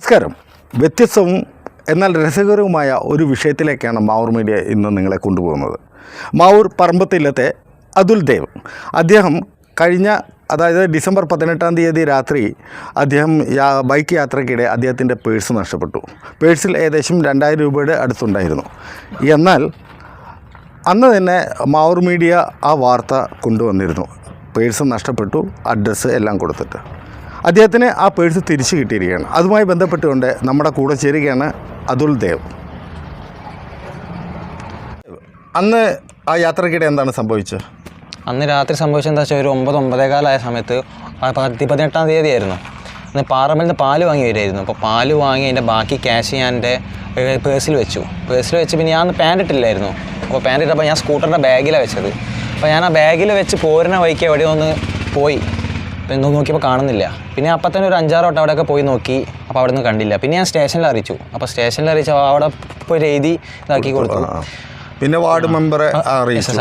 നമസ്കാരം. വ്യത്യസ്തവും എന്നാൽ രസകരവുമായ ഒരു വിഷയത്തിലേക്കാണ് മാവൂർ മീഡിയ ഇന്ന് നിങ്ങളെ കൊണ്ടുപോകുന്നത്. മാവൂർ പറമ്പത്തില്ലത്തെ അതുൽ ദേവ്. അദ്ദേഹം കഴിഞ്ഞ അതായത് ഡിസംബർ പതിനെട്ടാം തീയതി രാത്രി അദ്ദേഹം യാ- ബൈക്ക് യാത്രയ്ക്കിടെ അദ്ദേഹത്തിന്റെ പേഴ്സ് നഷ്ടപ്പെട്ടു. പേഴ്സിൽ ഏകദേശം രണ്ടായിരം രൂപയുടെ അടുത്തുണ്ടായിരുന്നു. എന്നാൽ അന്ന് തന്നെ മാവൂർ മീഡിയ ആ വാർത്ത കൊണ്ടുവന്നിരുന്നു. പേഴ്സ് നഷ്ടപ്പെട്ടു അഡ്രസ്സ് എല്ലാം കൊടുത്തിട്ട്. അദ്ദേഹത്തിന് ആ പേഴ്സ് തിരിച്ചു കിട്ടിയിരിക്കുകയാണ്. അതുമായി ബന്ധപ്പെട്ടുകൊണ്ട് നമ്മുടെ കൂടെ ചേരുകയാണ് അതുൽ ദേവ്. അന്ന് ആ യാത്രക്കിടെ എന്താണ് സംഭവിച്ചത്? അന്ന് രാത്രി സംഭവിച്ചത് എന്താ വെച്ചാൽ ഒരു ഒമ്പത് ഒമ്പതേകാലായ സമയത്ത് പതിനെട്ടാം തീയതി ആയിരുന്നു അന്ന് പാറമ്പലിൽ നിന്ന് പാൽ വാങ്ങി വരുമായിരുന്നു അപ്പോൾ പാൽ വാങ്ങി അതിന്റെ ബാക്കി ക്യാഷ് ഞാൻ എന്റെ പേഴ്സിൽ വെച്ചു. പേഴ്സിൽ വെച്ച് പിന്നെ ഞാൻ പാന്റ് ഇട്ടില്ലായിരുന്നു. അപ്പോൾ പാന്റ് ഇട്ടപ്പോൾ ഞാൻ സ്കൂട്ടറിന്റെ ബാഗിലാണ് വെച്ചത്. അപ്പോൾ ഞാൻ ആ ബാഗിൽ വെച്ച് പോരുന്ന വഴിക്ക് എവിടെ ഒന്ന് പോയി. അപ്പോൾ എന്തോ നോക്കിയപ്പോൾ കാണുന്നില്ല. പിന്നെ അപ്പം തന്നെ ഒരു അഞ്ചാറ് വട്ടം അവിടെയൊക്കെ പോയി നോക്കി. അപ്പോൾ അവിടെ നിന്ന് കണ്ടില്ല. പിന്നെ ഞാൻ സ്റ്റേഷനിൽ അറിയിച്ചു. അപ്പോൾ സ്റ്റേഷനിൽ അറിയിച്ചു അവിടെ പോയി എഴുതി ഇതാക്കി കൊടുത്തു. പിന്നെ വാർഡ് മെമ്പറെ അറിയിച്ചു.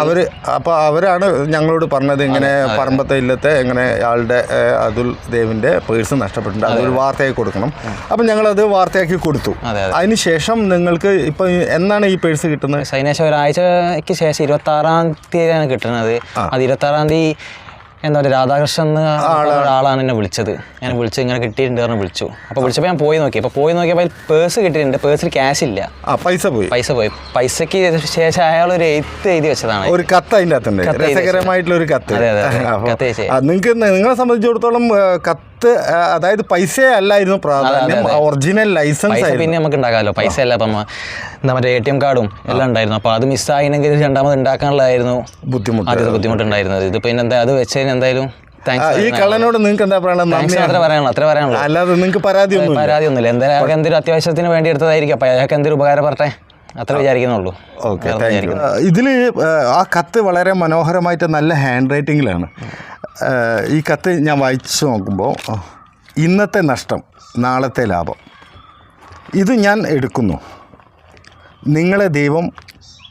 അവർ അപ്പോൾ അവരാണ് ഞങ്ങളോട് പറഞ്ഞത് ഇങ്ങനെ പറമ്പത്തെ ഇല്ലത്തെ ഇങ്ങനെ ആളുടെ അതുൽ ദേവിന്റെ പേഴ്സ് നഷ്ടപ്പെട്ടിട്ടുണ്ട്. അതൊരു വാർത്തയായി കൊടുക്കണം. അപ്പം ഞങ്ങളത് വാർത്തയാക്കി കൊടുത്തു. അതെ, ശേഷം അതിനുശേഷം നിങ്ങൾക്ക് ഇപ്പം എന്നാണ് ഈ പേഴ്സ് കിട്ടുന്നത്? അതിനുശേഷം ഒരാഴ്ചയ്ക്ക് ശേഷം ഇരുപത്തി ആറാം തീയതിയാണ് കിട്ടുന്നത്. അത് ഇരുപത്തി ആറാം തീയതി എന്താ പറയുക രാധാകൃഷ്ണൻ എന്ന് ഒരാളാണ് എന്നെ വിളിച്ചത്. ഞാൻ വിളിച്ചു ഇങ്ങനെ കിട്ടിയിട്ടുണ്ട് പറഞ്ഞ് വിളിച്ചു. അപ്പോൾ വിളിച്ചപ്പോൾ ഞാൻ പോയി നോക്കി. അപ്പോൾ പോയി നോക്കിയപ്പോൾ അതിൽ പേഴ്സ് കിട്ടിയിട്ടുണ്ട്. പേഴ്സിൽ ക്യാഷ് ഇല്ല. ആ പൈസ പോയി. പൈസ പോയി. പൈസക്ക് ശേഷം അയാൾ ഒരു എയ്ത്ത് എഴുതി വെച്ചതാണ്. ഒരു കത്ത് അതിന്റെ അകത്തുണ്ട്. രസകരമായിട്ടുള്ള ഒരു കത്ത്. അതെ, അതെ. കത്ത് നിങ്ങൾക്ക് നിങ്ങളെ സംബന്ധിച്ചിടത്തോളം ആ, കത്ത് അതായത് പൈസ അല്ലായിരുന്നു പ്രാധാന്യം ഒറിജിനൽ ലൈസൻസ് ആയിരുന്നു പിന്നെ നമുക്ക് ഉണ്ടാക്കാമല്ലോ പൈസ അല്ല അപ്പം മറ്റേ എ ടി എം കാർഡും എല്ലാം ഉണ്ടായിരുന്നു. അപ്പോൾ അത് മിസ്സായിനെങ്കിൽ രണ്ടാമത് ഉണ്ടാക്കാനുള്ളതായിരുന്നു ബുദ്ധിമുട്ട്. അതിൽ ബുദ്ധിമുട്ടുണ്ടായിരുന്നത്. ഇത് പിന്നെ എന്താ അത് വെച്ചതിന് എന്തായാലും ഈ കള്ളനോട് നിങ്ങൾക്ക് എന്താ പറയാനുള്ളത് അത്ര പറയാനുള്ളൂ. അല്ലാതെ നിങ്ങൾക്ക് പരാതി ഒന്നും പരാതി ഒന്നുമില്ല എന്തായാലും അയാൾക്ക് എന്തൊരു അത്യാവശ്യത്തിന് വേണ്ടി എടുത്തതായിരിക്കും. അപ്പോൾ അയാൾക്ക് എന്തൊരു ഉപകാരപ്പെടട്ടെ അത്ര വിചാരിക്കുന്നുള്ളൂ. ഓക്കെ ഇതിൽ ആ കത്ത് വളരെ മനോഹരമായിട്ട് നല്ല ഹാൻഡ് റൈറ്റിങ്ങിലാണ് ഈ കത്ത് ഞാൻ വായിച്ചു നോക്കുമ്പോൾ ഇന്നത്തെ നഷ്ടം നാളത്തെ ലാഭം. ഇത് ഞാൻ എടുക്കുന്നു. നിങ്ങളെ ദൈവം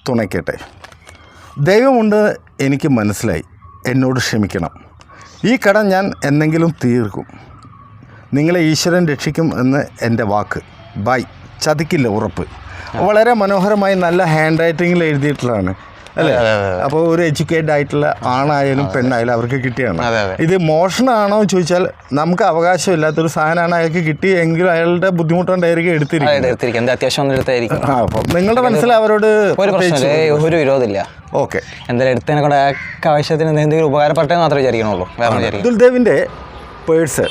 തുണയ്ക്കട്ടെ. ദൈവമുണ്ട് എനിക്ക് മനസ്സിലായി. എന്നോട് ക്ഷമിക്കണം. ഈ കടം ഞാൻ എന്തെങ്കിലും തീർക്കും. നിങ്ങളെ ഈശ്വരൻ രക്ഷിക്കും എന്ന് എന്റെ വാക്ക്. ബൈ. ചതിക്കില്ല ഉറപ്പ്. വളരെ മനോഹരമായി നല്ല ഹാൻഡ് റൈറ്റിങ്ങിൽ എഴുതിയിട്ടുള്ളതാണ്. അല്ലേ. അപ്പോൾ ഒരു എഡ്യൂക്കേറ്റഡ് ആയിട്ടുള്ള ആണായാലും പെണ്ണായാലും അവർക്ക് കിട്ടിയാണ്. ഇത് മോഷണമാണോ എന്ന് ചോദിച്ചാൽ നമുക്ക് അവകാശമില്ലാത്തൊരു സാധനമാണ് അയാൾക്ക് കിട്ടി എങ്കിലും അയാളുടെ ബുദ്ധിമുട്ടുണ്ടായിരിക്കും എടുത്തിരിക്കും എന്താ അത്യാവശ്യം എടുത്തായിരിക്കും. നിങ്ങളുടെ മനസ്സിൽ അവരോട് ഒരു വിരോധമില്ല ഓക്കെ. എന്തായാലും എടുത്തതിനെ കൊണ്ട് അയാൾക്ക് ആവശ്യത്തിന് എന്തെങ്കിലും ഉപകാരപ്പെട്ടെന്ന് മാത്രമേ വിചാരിക്കണുള്ളൂ. അതുൽദേവിന്റെ പേഴ്സ്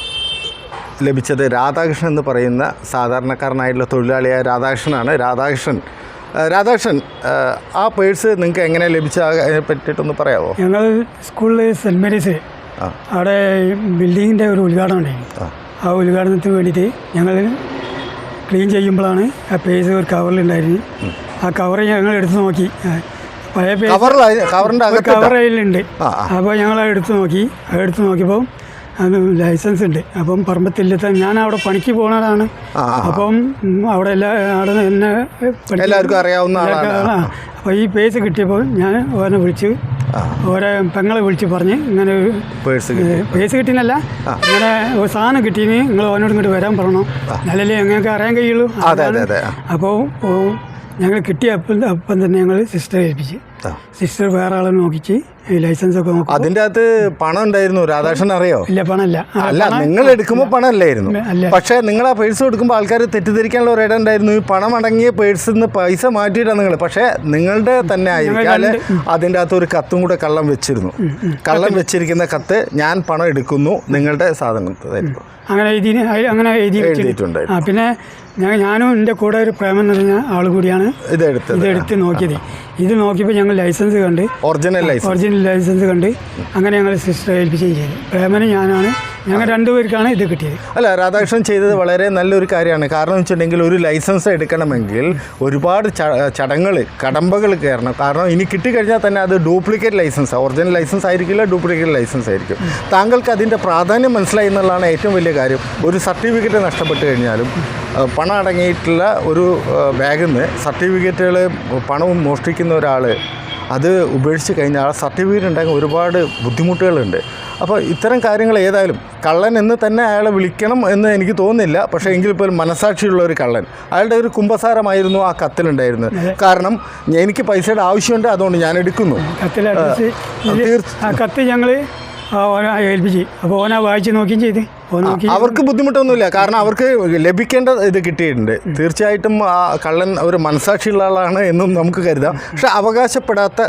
ലഭിച്ചത് രാധാകൃഷ്ണൻ എന്ന് പറയുന്ന സാധാരണക്കാരനായിട്ടുള്ള തൊഴിലാളിയായ രാധാകൃഷ്ണനാണ്. രാധാകൃഷ്ണൻ രാധാകൃഷ്ണൻ ആ, പേഴ്സ് നിങ്ങൾക്ക് എങ്ങനെ ലഭിച്ച പറ്റിയിട്ടൊന്ന് പറയാമോ ഞങ്ങൾ സ്കൂളിൽ സെന്റ് മേരീസ്. അവിടെ ബിൽഡിങ്ങിന്റെ ഒരു ഉദ്ഘാടനം ഉണ്ടായിരുന്നു. ആ. ഉദ്ഘാടനത്തിന് വേണ്ടിയിട്ട് ഞങ്ങൾ ക്ലീൻ ചെയ്യുമ്പോഴാണ് ആ പേഴ്സ് ഒരു കവറിലുണ്ടായിരുന്നു ആ കവർ ഞങ്ങൾ എടുത്തു നോക്കി. പഴയ കവറിൽ ആ. അപ്പോൾ ഞങ്ങൾ അത് എടുത്ത് നോക്കി. എടുത്ത് നോക്കിയപ്പോൾ ലൈസൻസ് ഉണ്ട്. അപ്പം പറമ്പത്തില്ലത്തെ ഞാൻ അവിടെ പണിക്ക് ആ. അപ്പം അവിടെ എല്ലാ അവിടെ എന്നെ എല്ലാവർക്കും അറിയാവുന്ന. അപ്പോൾ ഈ പേഴ്സ് കിട്ടിയപ്പോൾ ഞാൻ ഓനെ വിളിച്ച്. ഓരോ പെങ്ങളെ വിളിച്ച് പറഞ്ഞ് ഇങ്ങനെ ഒരു പേഴ്സ് പേസ് കിട്ടിയെന്നല്ല. ഇങ്ങനെ സാധനം കിട്ടീന് നിങ്ങൾ ഓനോട് ഇങ്ങോട്ട് വരാൻ പറഞ്ഞു. നല്ലല്ലേ ഞങ്ങൾക്ക് അറിയാൻ കഴിയുള്ളൂ. അപ്പോൾ ഞങ്ങൾ കിട്ടിയ അപ്പം അപ്പം തന്നെ ഞങ്ങൾ സിസ്റ്റർ ഏൽപ്പിച്ച്. സിസ്റ്റർ വേറെ ആളെ നോക്കിച്ച് ലൈസൻസ് ഒക്കെ നോക്കും അതിന്റെ അകത്ത് പണം ഉണ്ടായിരുന്നു രാധാകൃഷ്ണൻ അറിയോ? ഇല്ല പണമല്ല. അല്ല നിങ്ങൾ എടുക്കുമ്പോൾ പണം അല്ലായിരുന്നു അല്ല. പക്ഷേ നിങ്ങൾ ആ പേഴ്സ് കൊടുക്കുമ്പോൾ ആൾക്കാർ തെറ്റിദ്ധരിക്കാനുള്ള ഒരു ഇടം ഉണ്ടായിരുന്നു. ഈ പണം അടങ്ങിയ പേഴ്സിൽ നിന്ന് പൈസ മാറ്റിയിട്ടാണ് നിങ്ങൾ. പക്ഷേ നിങ്ങളുടെ തന്നെ ആയിരിക്കും. അല്ലെ അതിന്റെ അകത്ത് ഒരു കത്തും കൂടെ കള്ളം വെച്ചിരുന്നു. കള്ളം വെച്ചിരിക്കുന്ന കത്ത് ഞാൻ പണം എടുക്കുന്നു നിങ്ങളുടെ സാധനം അങ്ങനെ എഴുതി അതിൽ അങ്ങനെ എഴുതി എഴുതിയിട്ടുണ്ടായിരുന്നു. ആ പിന്നെ ഞാൻ ഞാനും എന്റെ കൂടെ ഒരു പ്രേമം എന്ന് പറഞ്ഞ ആൾ കൂടിയാണ് ഇത് എടുത്ത് ഇതെടുത്ത് നോക്കിയത്. ഇത് നോക്കിയപ്പോൾ ഞങ്ങൾ ലൈസൻസ് കണ്ട്. ഒറിജിനൽ ലൈസൻസ് ഒറിജിനൽ ലൈസൻസ് കണ്ട് അങ്ങനെ ഞങ്ങൾ സിസ്റ്റർ ഏൽപ്പിക്കുകയും ചെയ്തു. പ്രേമന് ഞാനാണ്. ഞങ്ങൾ രണ്ടുപേർക്കാണ് ഇത് കിട്ടിയത്. അല്ല രാധാകൃഷ്ണൻ ചെയ്തത് വളരെ നല്ലൊരു കാര്യമാണ്. കാരണം വെച്ചിട്ടുണ്ടെങ്കിൽ ഒരു ലൈസൻസ് എടുക്കണമെങ്കിൽ ഒരുപാട് ചടങ്ങൾ കടമ്പകൾ കയറണം. കാരണം ഇനി കിട്ടിക്കഴിഞ്ഞാൽ തന്നെ അത് ഡ്യൂപ്ലിക്കേറ്റ് ലൈസൻസ് ഒറിജിനൽ ലൈസൻസ് ആയിരിക്കില്ല ഡ്യൂപ്ലിക്കേറ്റ് ലൈസൻസ് ആയിരിക്കും. താങ്കൾക്ക് അതിന്റെ പ്രാധാന്യം മനസ്സിലായി എന്നുള്ളതാണ് ഏറ്റവും വലിയ കാര്യം. ഒരു സർട്ടിഫിക്കറ്റ് നഷ്ടപ്പെട്ട് കഴിഞ്ഞാലും പണം അടങ്ങിയിട്ടുള്ള ഒരു ബാഗിൽ നിന്ന് സർട്ടിഫിക്കറ്റുകൾ പണവും മോഷ്ടിക്കുന്ന ഒരാൾ അത് ഉപേക്ഷിച്ച് കഴിഞ്ഞാൽ ആ സർട്ടിഫിക്കറ്റ് ഉണ്ടെങ്കിൽ ഒരുപാട് ബുദ്ധിമുട്ടുകളുണ്ട്. അപ്പോൾ ഇത്തരം കാര്യങ്ങൾ ഏതായാലും കള്ളൻ എന്ന് തന്നെ അയാളെ വിളിക്കണം എന്ന് എനിക്ക് തോന്നുന്നില്ല. പക്ഷേ എങ്കിൽ പോലും മനസാക്ഷിയുള്ള ഒരു കള്ളൻ. അയാളുടെ ഒരു കുംഭസാരമായിരുന്നു ആ കത്തിലുണ്ടായിരുന്നത് കാരണം എനിക്ക് പൈസയുടെ ആവശ്യമുണ്ട് അതുകൊണ്ട് ഞാൻ എടുക്കുന്നു. കത്തിൽ ഞങ്ങൾ ഓനെ ഏൽപ്പിച്ച്. അപ്പോൾ ഓനാ വായിച്ച് നോക്കുകയും ചെയ്ത്. നോക്കി അവർക്ക് ബുദ്ധിമുട്ടൊന്നുമില്ല. കാരണം അവർക്ക് ലഭിക്കേണ്ട ഇത് കിട്ടിയിട്ടുണ്ട്. തീർച്ചയായിട്ടും ആ കള്ളൻ ഒരു മനസാക്ഷിയുള്ള ആളാണ് എന്നും നമുക്ക് കരുതാം. പക്ഷെ അവകാശപ്പെടാത്ത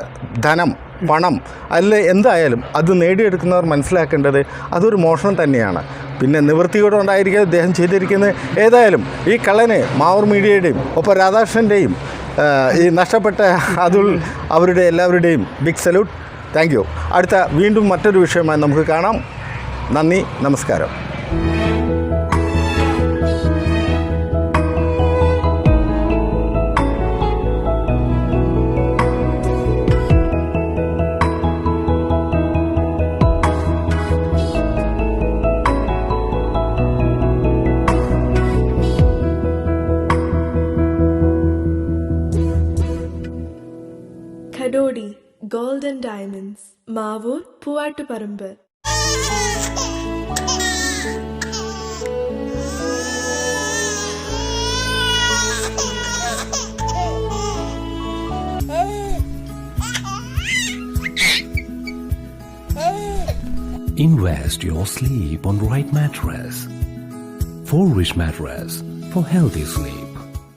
ധനം പണം അല്ല എന്തായാലും അത് നേടിയെടുക്കുന്നവർ മനസ്സിലാക്കേണ്ടത് അതൊരു മോഷണം തന്നെയാണ്. പിന്നെ നിവൃത്തിയോടെ ഉണ്ടായിരിക്കുക അദ്ദേഹം ചെയ്തിരിക്കുന്നത് ഏതായാലും ഈ കള്ളനെ മാവൂർ മീഡിയയുടെയും ഒപ്പം രാധാകൃഷ്ണന്റെയും ഈ നഷ്ടപ്പെട്ട അതുൾ അവരുടെ എല്ലാവരുടെയും ബിഗ് സല്യൂട്ട് താങ്ക് യു. അടുത്ത വീണ്ടും മറ്റൊരു വിഷയമായി നമുക്ക് കാണാം. നന്ദി നമസ്കാരം. Gold and Diamonds Mavoor Poovattuparamba Invest your sleep on right mattress. For rich mattress for healthy sleep.